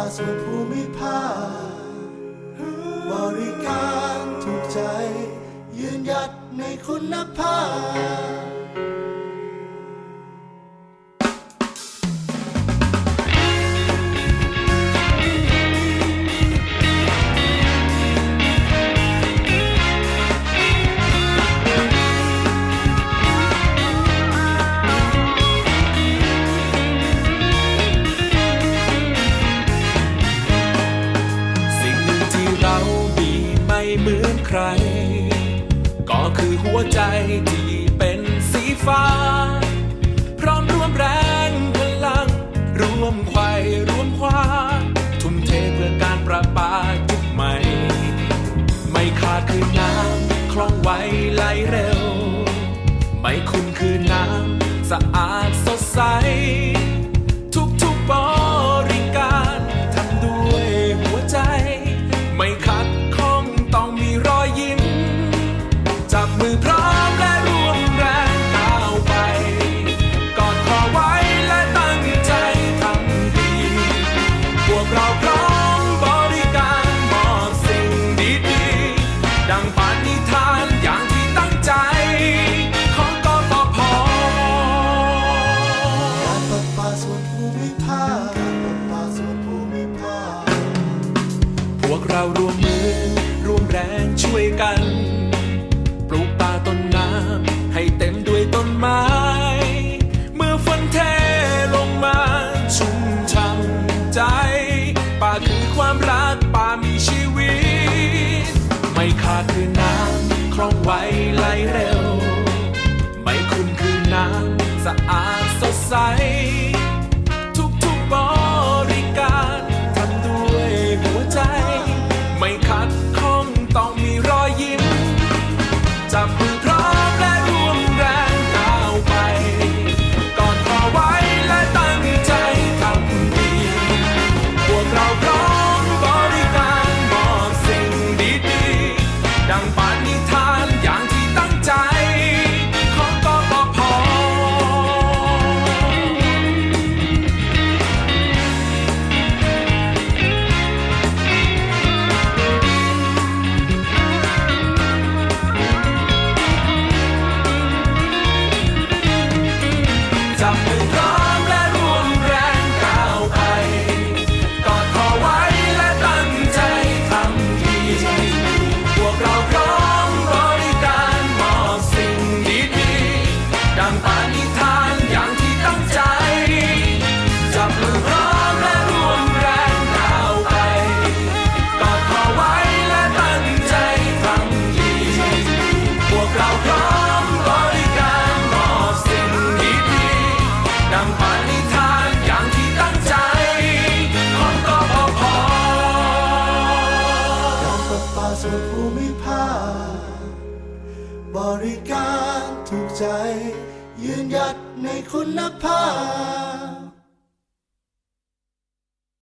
าส่วนภูมิภาคบริการถูกใจ ยืนหยัดในคุณภาพ เหมือนใคร ก็คือหัวใจที่เป็นสีฟ้า พร้อมร่วมแรงพลัง ร่วมไขว้ร่วมคว้า ทุ่มเทเพื่อการประปายุคใหม่ ไม่ขาดคือน้ำคล่องไวไหลเร็ว ไม่คุณคือน้ำสะอาดสดใส ทุกๆบริการทำด้วยหัวใจ ไม่ขัด วกเราร่วมมือ ร่วมแรงช่วยกัน ปลูกป่าต้นน้ำให้เต็มด้วยต้นไม้ เมื่อฝนเทลงมาชุ่มช่ำใจ ป่าคือความรักป่ามีชีวิต ไม่ขาดคือน้ำคล่องไวไหลเร็ว ไม่คุณคือน้ำสะอาด วนภูมิภาค บริการถูกใจ ยืนหยัดในคุณภาพ